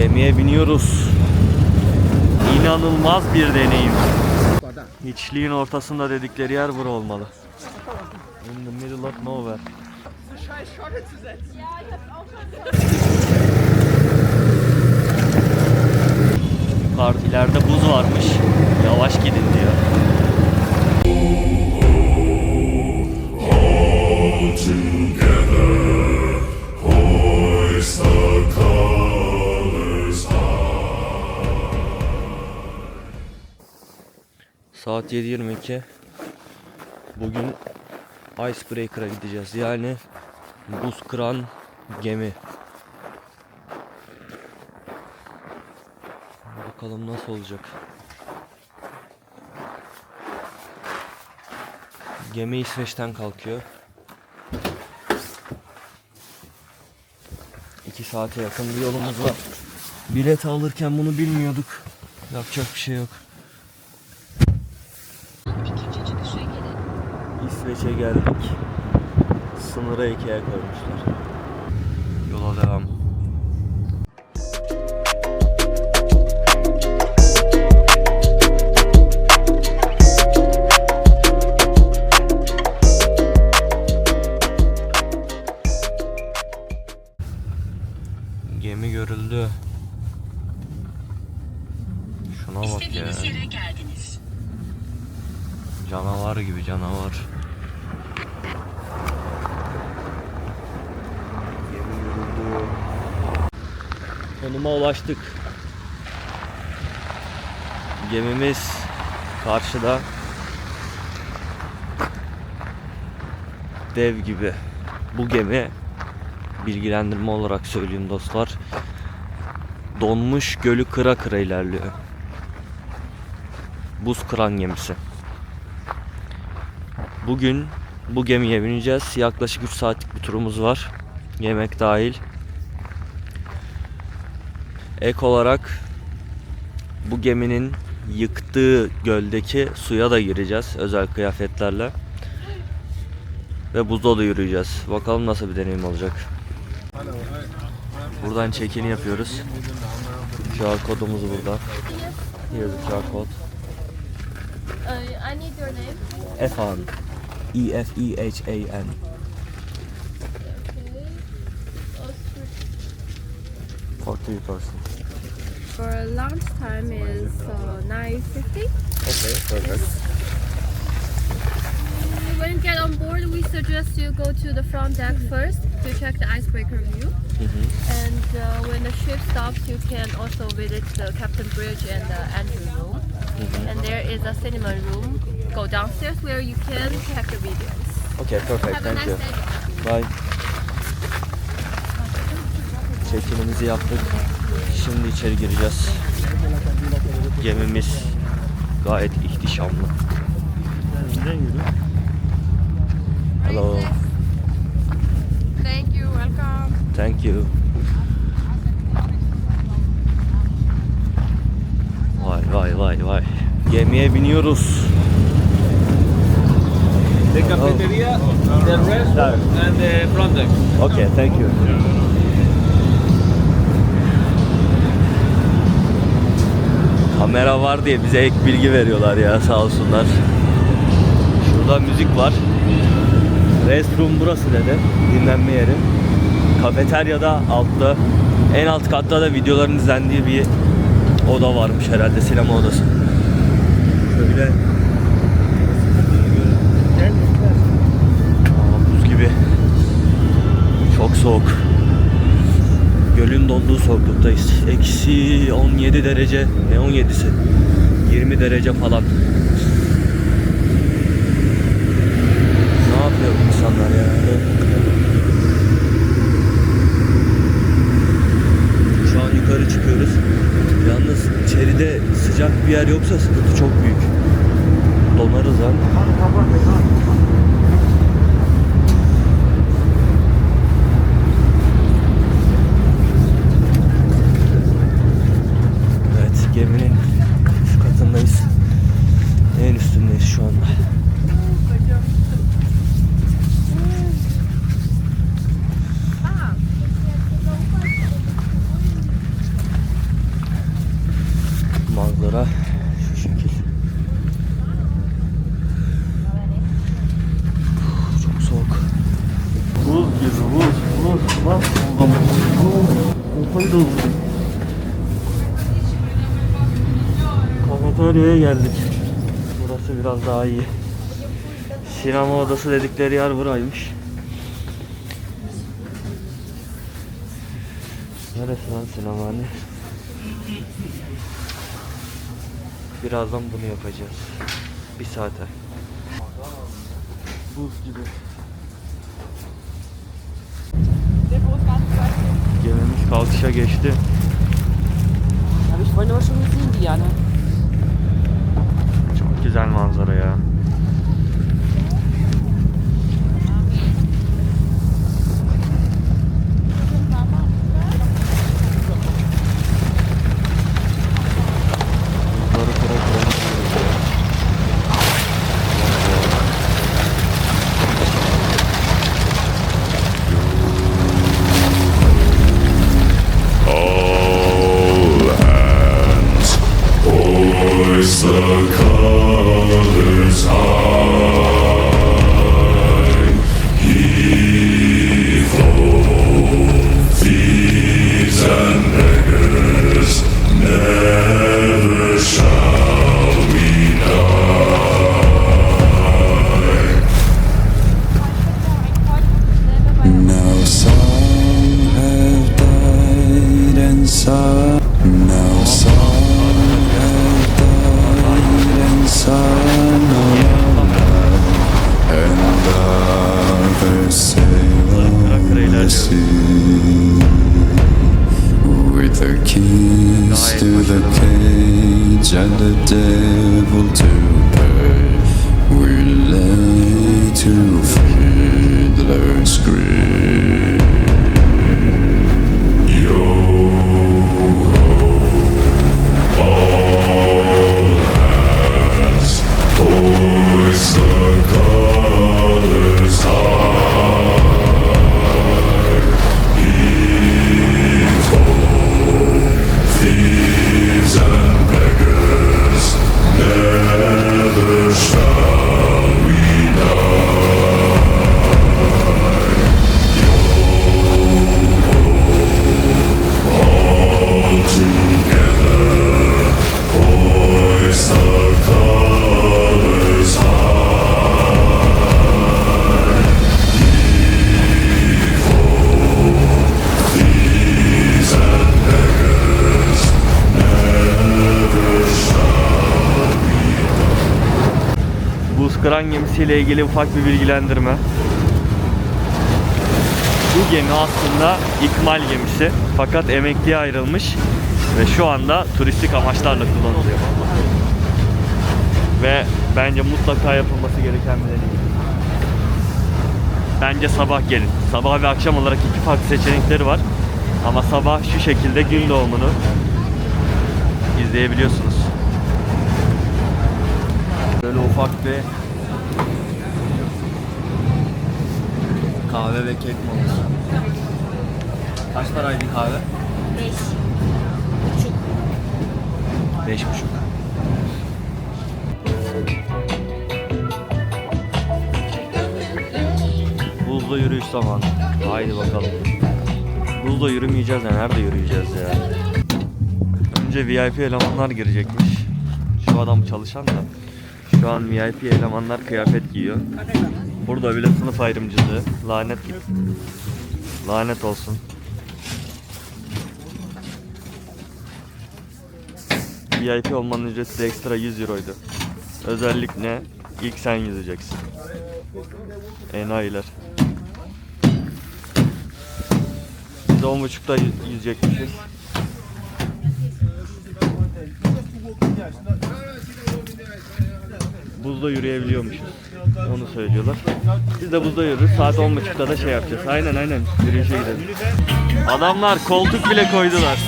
Gemiye biniyoruz. İnanılmaz bir deneyim. Hiçliğin ortasında dedikleri yer bura olmalı. In the middle of nowhere. Yukarıda ileride buz varmış. Yavaş gidin diyor. Saat 7.22. Bugün Icebreaker'a gideceğiz. Yani buz kıran gemi. Bakalım nasıl olacak. Gemi İsveç'ten kalkıyor. 2 saate yakın bir yolumuz var. Bilet alırken bunu bilmiyorduk. Yapacak bir şey yok. İsveç'e geldik. Sınıra ikiye koymuşlar. Yola devam. Gemi görüldü. Şuna bak ya. Canavar gibi canavar. Gemi yoruldu. Konuma ulaştık. Gemimiz karşıda. Dev gibi. Bu gemi bilgilendirme olarak söyleyeyim dostlar. Donmuş gölü kıra kıra ilerliyor. Buz kıran gemisi. Bugün bu gemiye bineceğiz. Yaklaşık 3 saatlik bir turumuz var. Yemek dahil. Ek olarak bu geminin yıktığı göldeki suya da gireceğiz özel kıyafetlerle. Ve buzda da yürüyeceğiz. Bakalım nasıl bir deneyim olacak. Buradan check-in yapıyoruz. QR kodumuz burada. Here's the QR code. Uh, I need your name. Efan. E three person. For lunch time is uh, 9.50. Okay, perfect. When you get on board, we suggest you go to the front deck first to check the icebreaker view. Mhm. And uh, when the ship stops, you can also visit the captain bridge and the engine room. And there is a cinema room. Go downstairs where you can check the videos. Okay, perfect. Have a Thank nice you. day. Bye. Check-in'imizi yaptık. Şimdi içeri gireceğiz. Gemimiz gayet ihtişamlı. Hello. Thank you. Welcome. Thank you. Vay vay vay vay. Gemiye biniyoruz. The cafeteria, the restroom, and the front deck. Okay, thank you. Kamera var diye bize ek bilgi veriyorlar ya sağ olsunlar. Şurada müzik var. Restroom burası dedi. Dinlenme yeri. Kafeteryada altta. En alt katta da videoların izlendiği bir oda varmış herhalde sinema odası. Şöyle Aa, buz gibi. Çok soğuk. Gölün donduğu soğuklukdayız. Eksi 17 derece. Ne 17'si? 20 derece falan. Ne yapıyor bu insanlar ya? Şu an yukarı çıkıyoruz. Yalnız içeride sıcak bir yer yoksa sıkıntı çok büyük. Donarız lan. Evet geminin üst katındayız. En üstündeyiz şu anda. manzara şu şekil. Çok soğuk. Buz gibi buz buz bak. Kafayı doldu. Kafeteryaya geldik. Burası biraz daha iyi. Odası dedikleri yer buraymış. Neresi lan sinema hani? Birazdan bunu yapacağız. Bir saate. Buz gibi. Gemimiz kalkışa geçti. Aber ich wollte aber schon gesehen, Diana. Çok güzel manzara ya. The keys to the cage and the devil to pay, we lay to fiddler's grave. Yo ho, all hands, hoist the colors high. Gemisiyle ilgili ufak bir bilgilendirme. Bu gemi aslında ikmal gemisi fakat emekliye ayrılmış ve şu anda turistik amaçlarla kullanılıyor. Ve bence mutlaka yapılması gereken bir deneyim. Bence sabah gelin. Sabah ve akşam olarak iki farklı seçenekleri var. Ama sabah şu şekilde gün doğumunu izleyebiliyorsunuz. Böyle ufak bir kahve ve kek molası. Kaç paraydı kahve? Beş. Beş buçuk. Buzda yürüyüş zamanı. Haydi bakalım. Buzda yürümeyeceğiz ya. Nerede yürüyeceğiz ya? Önce VIP elemanlar girecekmiş. Şu adam çalışan da. Şu an VIP elemanlar kıyafet giyiyor. Burada bile sınıf ayrımcılığı. Lanet. Lanet olsun. VIP olmanın ücreti de ekstra 100 euroydu. Özellik ne? İlk sen yüzeceksin. Enayiler. Biz 10.30'da yü- yüzecekmişiz. Buzda yürüyebiliyormuşuz. Onu söylüyorlar. Biz de buzda yürürüz. Saat 10.30'da da şey yapacağız. Aynen aynen. Yürüyüşe gidelim. Adamlar koltuk bile koydular.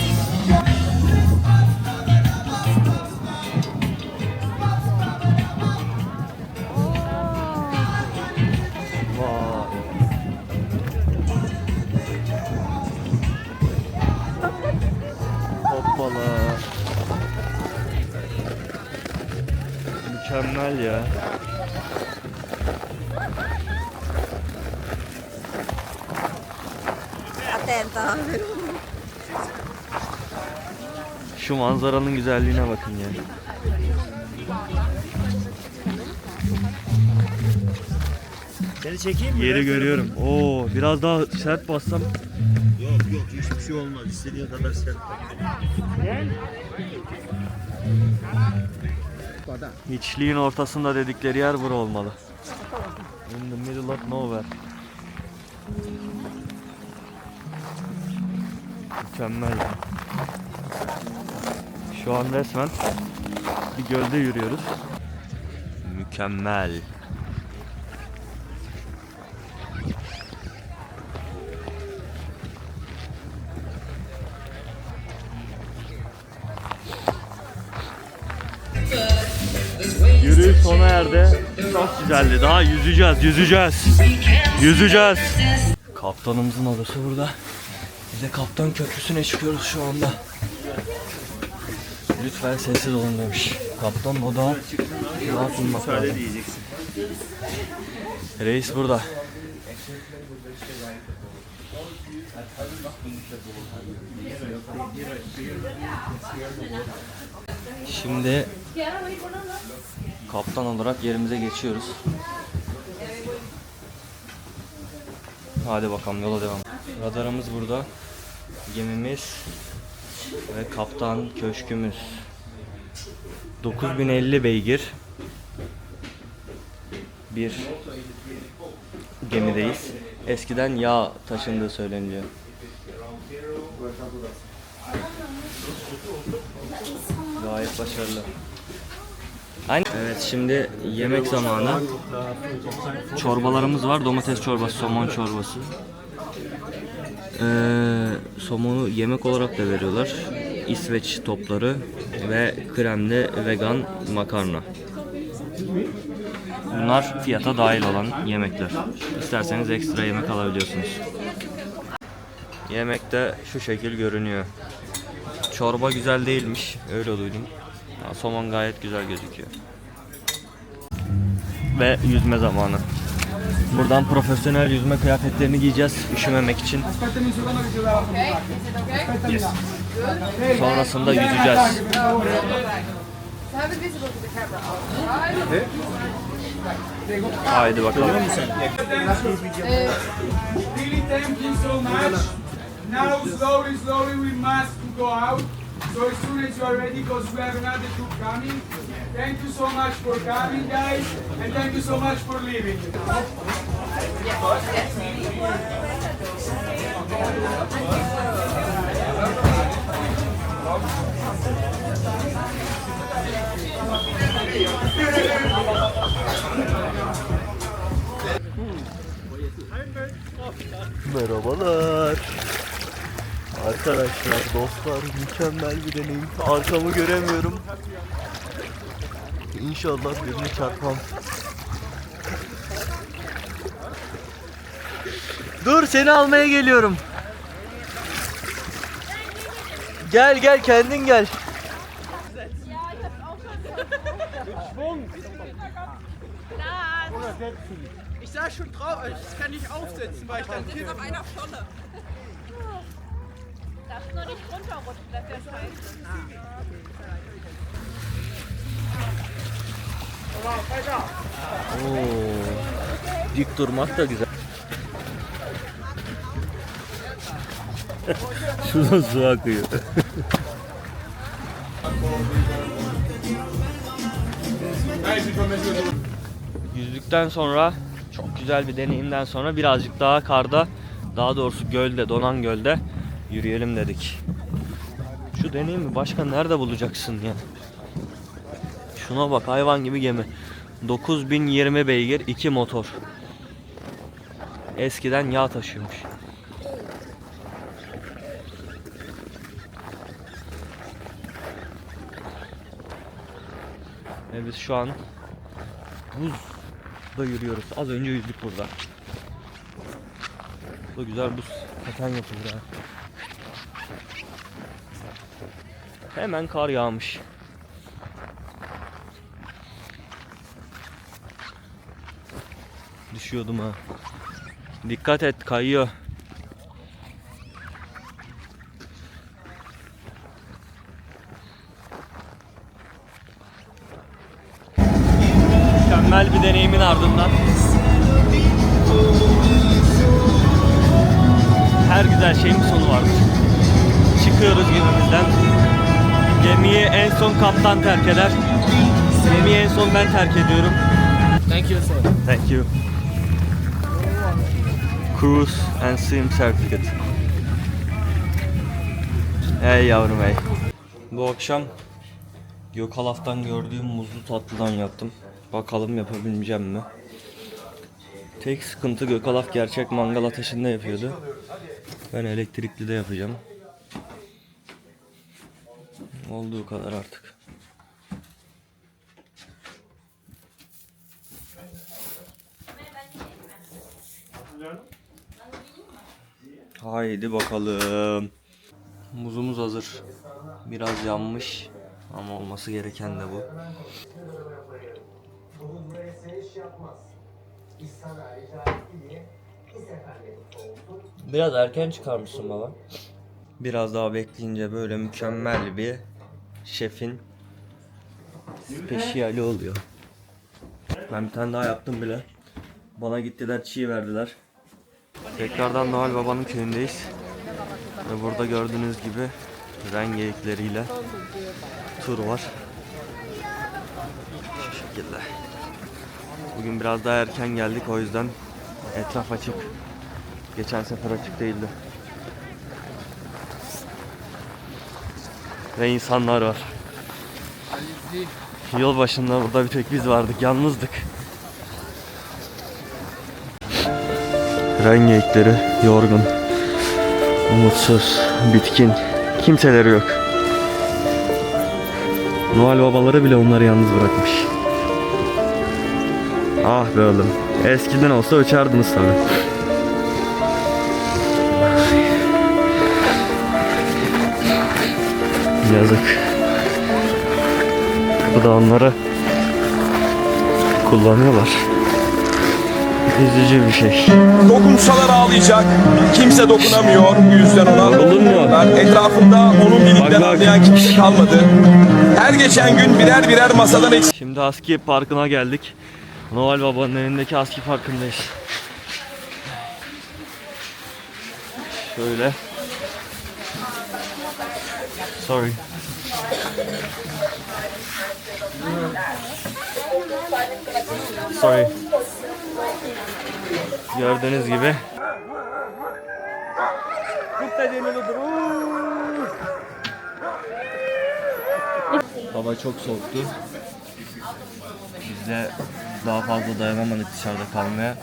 Attenta. Şu manzaranın güzelliğine bakın ya. Seni çekeyim mi? Yeri görüyorum. Oo, biraz daha sert bassam Yok yok hiçbir şey olmaz. İstediğin kadar sert bak. Hiçliğin ortasında dedikleri yer bura olmalı. In the middle of nowhere. Mükemmel. Şu an resmen bir gölde yürüyoruz. Mükemmel. Erdi. Çok güzeldi. Daha yüzeceğiz, yüzeceğiz. Yüzeceğiz. Kaptanımızın odası burada. Biz de kaptan köprüsüne çıkıyoruz şu anda. Lütfen sessiz olun demiş. Kaptanın oda rahat bulmak lazım. Reis burada. Şimdi kaptan olarak yerimize geçiyoruz. Hadi bakalım yola devam. Radarımız burada. Gemimiz ve kaptan köşkümüz. 9050 beygir bir gemideyiz. Eskiden yağ taşındığı söyleniyor. Gayet başarılı. Aynen. Evet şimdi yemek zamanı. Çorbalarımız var. Domates çorbası, somon çorbası. Ee, somonu yemek olarak da veriyorlar. İsveç topları ve kremli vegan makarna. Bunlar fiyata dahil olan yemekler. İsterseniz ekstra yemek alabiliyorsunuz. Yemek de şu şekil görünüyor. Çorba güzel değilmiş. Öyle duydum. Ya, somon gayet güzel gözüküyor. Ve yüzme zamanı. Buradan profesyonel yüzme kıyafetlerini giyeceğiz üşümemek için. Sonrasında yüzeceğiz. Haydi bakalım. Really thank you so much. Now slowly, slowly we must go out. So as soon as you are ready, because we have another group coming. Thank you so much for coming, guys, and thank you so much for leaving. Merhabalar. Arkadaşlar, dostlar mükemmel bir deneyim. Arkamı göremiyorum. İnşallah birini çarpmam. Dur seni almaya geliyorum. Gel gel kendin gel. Ich saß schon drauf, ich kann nicht aufsetzen, weil ich dann auf einer Scholle. Darfst nur. Oo. Dik durmak da güzel. Şuradan su akıyor. Yüzdükten sonra çok güzel bir deneyimden sonra birazcık daha karda daha doğrusu gölde donan gölde yürüyelim dedik. Şu deneyimi başka nerede bulacaksın ya? Şuna bak hayvan gibi gemi. 9020 beygir 2 motor. Eskiden yağ taşıyormuş. Ve biz şu an buzda yürüyoruz. Az önce yüzdük burada. Burada güzel buz paten yapılır ha. Hemen kar yağmış. Düşüyordum ha. Dikkat et kayıyor. En son kaptan terk eder. Gemiyi en son ben terk ediyorum. Thank you, sir. Thank you. Cruise and Sim Certificate. Hey yavrum hey. Bu akşam Gökalaf'tan gördüğüm muzlu tatlıdan yaptım. Bakalım yapabileceğim mi? Tek sıkıntı Gökalaf gerçek mangal ateşinde yapıyordu. Ben elektrikli de yapacağım. Olduğu kadar artık. Haydi bakalım. Muzumuz hazır. Biraz yanmış ama olması gereken de bu. Biraz erken çıkarmışsın baba. Biraz daha bekleyince böyle mükemmel bir şefin spesiyali oluyor. Ben bir tane daha yaptım bile. Bana gittiler çiğ verdiler. Tekrardan Noel Baba'nın köyündeyiz. Ve burada gördüğünüz gibi ren geyikleriyle tur var. Şu şekilde. Bugün biraz daha erken geldik o yüzden etraf açık. Geçen sefer açık değildi. Ve insanlar var. Yol başında burada bir tek biz vardık, yalnızdık. Ren geyikleri yorgun, umutsuz, bitkin, kimseleri yok. Noel babaları bile onları yalnız bırakmış. Ah be oğlum. Eskiden olsa uçardınız tabi. Yazık. Bu da onları kullanıyorlar. Üzücü bir şey. Dokunsalar ağlayacak. Kimse dokunamıyor. Bu yüzden ona mu? Etrafında onun dilinden anlayan kimse kalmadı. Her geçen gün birer birer masadan eksik. Şimdi Aski Parkı'na geldik. Noel Baba'nın önündeki Aski Parkı'ndayız. Şöyle. Sorry. Sorry. Gördüğünüz gibi. Hava çok soğuktu. Biz de daha fazla dayanamadık dışarıda kalmaya.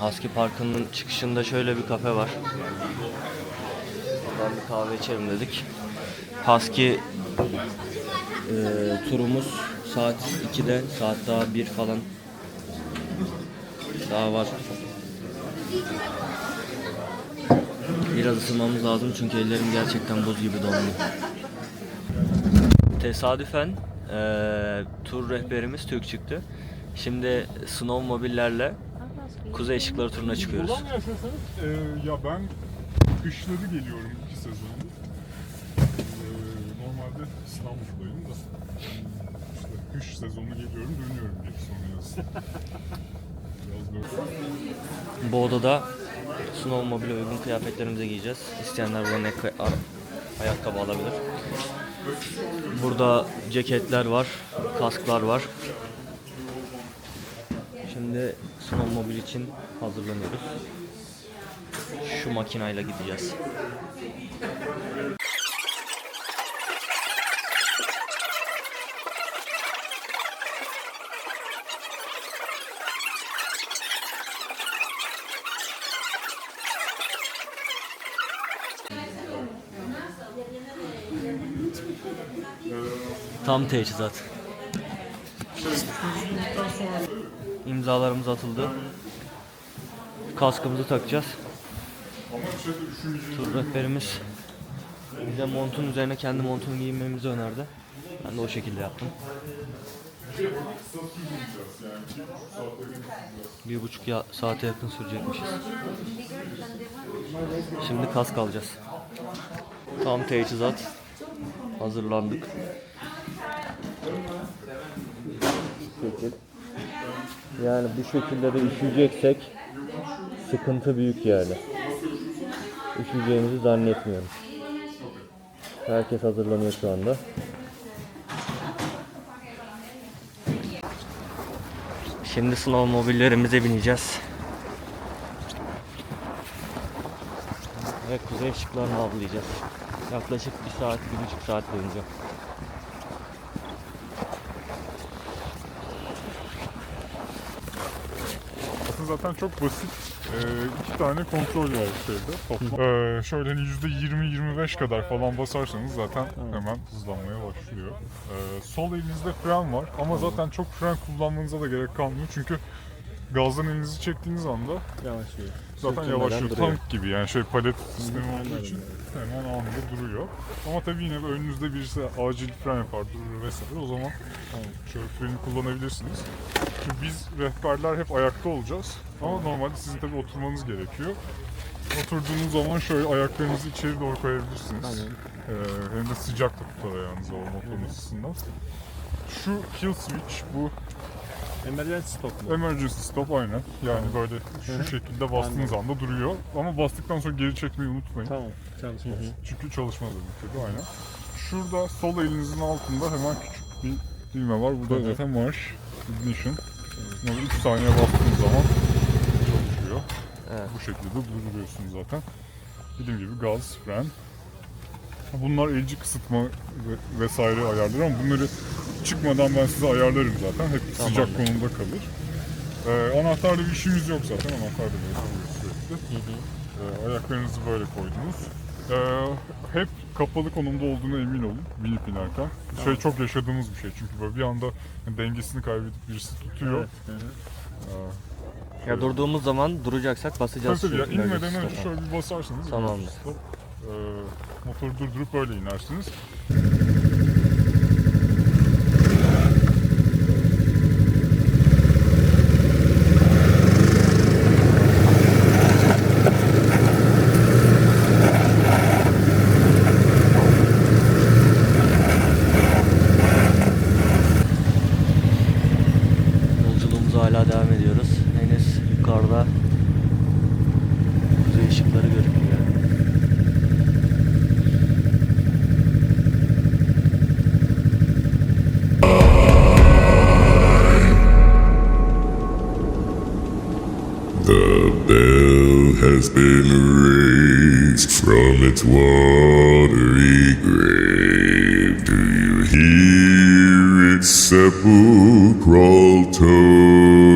Husky Parkı'nın çıkışında şöyle bir kafe var. Buradan bir kahve içelim dedik. Husky e, turumuz saat 2'de, saat daha 1 falan daha var. Biraz ısınmamız lazım çünkü ellerim gerçekten buz gibi dondu. Tesadüfen eee, tur rehberimiz Türk çıktı. Şimdi snowmobillerle Kuzey Işıkları turuna çıkıyoruz. Buradan mı yaşıyorsanız, e, ya ben kışları geliyorum iki sezondur. İstanbul'dayım da işte kış sezonu geliyorum dönüyorum geri sonra yaz. Biraz böyle. Bu odada snowmobile uygun kıyafetlerimizi giyeceğiz. İsteyenler buradan ek ayakkabı alabilir. Burada ceketler var, kasklar var. Şimdi snowmobil için hazırlanıyoruz. Şu makinayla gideceğiz. Tam teçhizat. İmzalarımız atıldı. Kaskımızı takacağız. Tur rehberimiz bize montun üzerine kendi montunu giyinmemizi önerdi. Ben de o şekilde yaptım. Bir buçuk ya- saate yakın sürecekmişiz. Şimdi kask alacağız. Tam teçhizat. Hazırlandık. Şekil. Yani bu şekilde de üşüyeceksek sıkıntı büyük yani. Üşüyeceğimizi zannetmiyorum. Herkes hazırlanıyor şu anda. Şimdi snowmobillerimize bineceğiz. Ve kuzey ışıklarını avlayacağız. Yaklaşık bir saat, bir buçuk saat boyunca. Zaten çok basit. Ee, iki tane kontrol var şeyde toplam. Ee, şöyle hani %20-25 kadar falan basarsanız zaten hemen hızlanmaya başlıyor. Ee, sol elinizde fren var ama zaten çok fren kullanmanıza da gerek kalmıyor çünkü gazdan elinizi çektiğiniz anda Yavaşlıyor. zaten yavaşlıyor. Tank gibi yani şey palet sistemi olduğu için hemen anında duruyor. Ama tabii yine de önünüzde birisi acil fren yapar durur vesaire o zaman şöyle freni kullanabilirsiniz. Şimdi biz rehberler hep ayakta olacağız ama normalde sizin tabii oturmanız gerekiyor. Oturduğunuz zaman şöyle ayaklarınızı içeri doğru koyabilirsiniz. Ee, hem de sıcak da tutar ayağınızı o motorun ısısından. Şu kill switch bu Emergency stop mu? Emergency stop aynen. Yani böyle şu şekilde bastığınız anda duruyor. Ama bastıktan sonra geri çekmeyi unutmayın. Tamam. Çalışmaz. Çünkü çalışmaz demek tabii aynen. Şurada sol elinizin altında hemen küçük bir düğme var. Burada zaten marş, ignition. Bunu 3 saniye bastığınız zaman çalışıyor. Evet. Bu şekilde durduruyorsunuz zaten. Dediğim gibi gaz, fren. Bunlar elci kısıtma ve- vesaire ayarları ama bunları çıkmadan ben size ayarlarım zaten. Hep sıcak konumda kalır. Ee, anahtarla bir işimiz yok zaten. Anahtar da böyle duruyor sürekli. Ee, ayaklarınızı böyle koydunuz. Ee, hep kapalı konumda olduğuna emin olun binip inerken. Şey çok yaşadığımız bir şey çünkü böyle bir anda dengesini kaybedip birisi tutuyor. Ee, Ya durduğumuz zaman duracaksak basacağız. Tabii tabii ya inmeden önce şöyle bir basarsanız Tamamdır. Stop, e, motoru durdurup öyle inersiniz. Watery grave. Do you hear its sepulchral tone?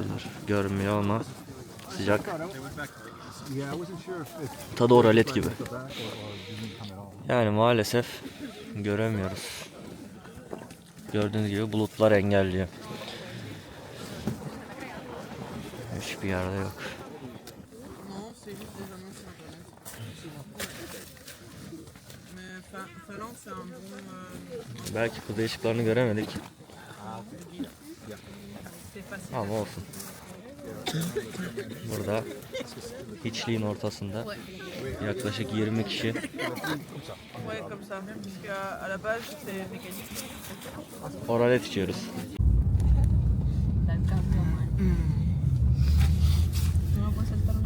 Verdiler. Görmüyor ama sıcak. Tadı oralet gibi. Yani maalesef göremiyoruz. Gördüğünüz gibi bulutlar engelliyor. Hiçbir yerde yok. Belki kuzey ışıklarını göremedik. Ama olsun. Burada hiçliğin ortasında yaklaşık 20 kişi oralet içiyoruz.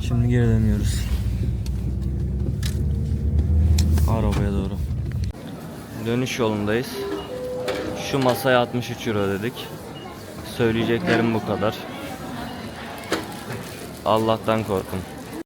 Şimdi geri dönüyoruz. Arabaya doğru. Dönüş yolundayız. Şu masaya 63 euro dedik. Söyleyeceklerim bu kadar. Allah'tan korkun.